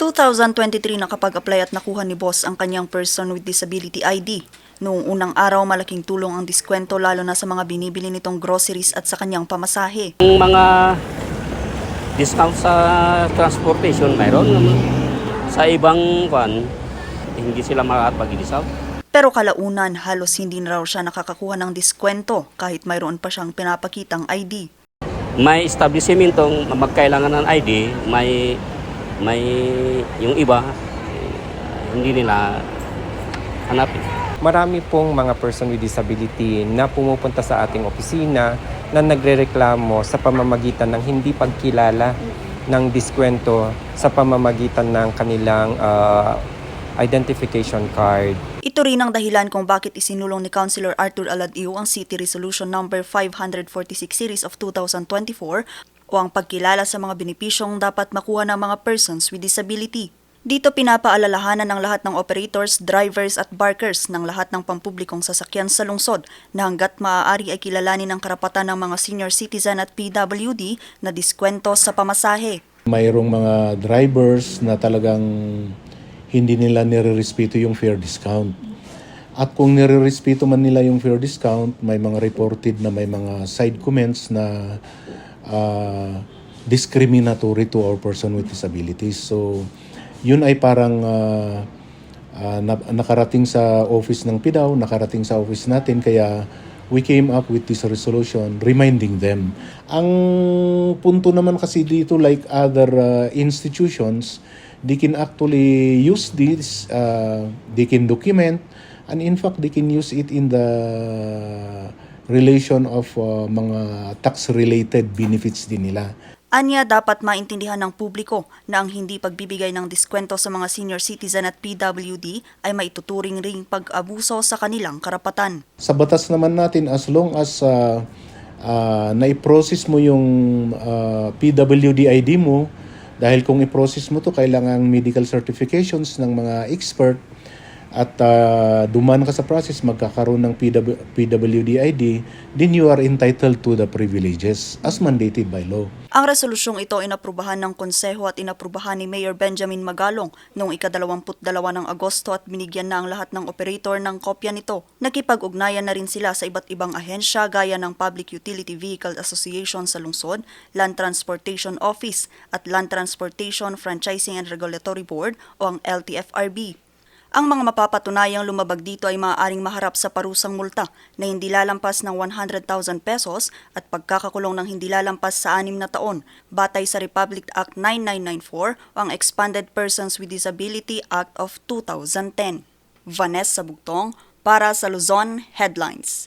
2023 nakapag-apply at nakuha ni Boss ang kanyang Person with Disability ID. Noong unang araw, malaking tulong ang diskwento lalo na sa mga binibili nitong groceries at sa kanyang pamasahe. Yung mga discount sa transportation, mayroon naman. Sa ibang van, hindi sila makakapag-discount. Pero kalaunan, halos hindi na raw siya nakakakuha ng diskwento kahit mayroon pa siyang pinapakitang ID. May establishmentong magkailangan ng ID, may may yung iba eh, hindi nila hanapin. Marami pong mga person with disability na pumupunta sa ating opisina na nagrereklamo sa pamamagitan ng hindi pagkilala ng diskwento sa pamamagitan ng kanilang ah, identification card. Ito rin ang dahilan kung bakit isinulong ni Councilor Arthur Aladio ang City Resolution Number 546 Series of 2024 o ang pagkilala sa mga benepisyong dapat makuha ng mga persons with disability. Dito pinapaalalahanan ng lahat ng operators, drivers at barkers ng lahat ng pampublikong sasakyan sa lungsod na hanggat maaari ay kilalanin ang karapatan ng mga senior citizen at PWD na diskwento sa pamasahe. Mayroong mga drivers na talagang hindi nila nire-respeto yung fair discount. At kung nire-respeto man nila yung fair discount, may mga reported na may mga side comments na ah, discriminatory to our person with disabilities. So, yun ay parang ah, ah, na- nakarating sa office ng PIDAW, nakarating sa office natin, kaya we came up with this resolution reminding them. Ang punto naman kasi dito, like other uh, institutions, they can actually use this, uh, they can document, and in fact, they can use it in the relation of uh, mga tax-related benefits din nila. Anya dapat maintindihan ng publiko na ang hindi pagbibigay ng diskwento sa mga senior citizen at PWD ay maituturing ring pag-abuso sa kanilang karapatan. Sa batas naman natin, as long as uh, uh, na-process mo yung uh, PWD ID mo, dahil kung i-process mo to kailangan medical certifications ng mga expert at uh, duman ka sa process, magkakaroon ng PW, PWD ID, then you are entitled to the privileges as mandated by law. Ang resolusyong ito inaprubahan ng Konseho at inaprubahan ni Mayor Benjamin Magalong noong ikadalawamput dalawa ng Agosto at binigyan na ang lahat ng operator ng kopya nito. Nakipag-ugnayan na rin sila sa iba't ibang ahensya gaya ng Public Utility Vehicle Association sa lungsod, Land Transportation Office at Land Transportation Franchising and Regulatory Board o ang LTFRB. Ang mga mapapatunayang lumabag dito ay maaaring maharap sa parusang multa na hindi lalampas ng 100,000 pesos at pagkakakulong ng hindi lalampas sa anim na taon batay sa Republic Act 9994 o ang Expanded Persons with Disability Act of 2010. Vanessa Bugtong para sa Luzon Headlines.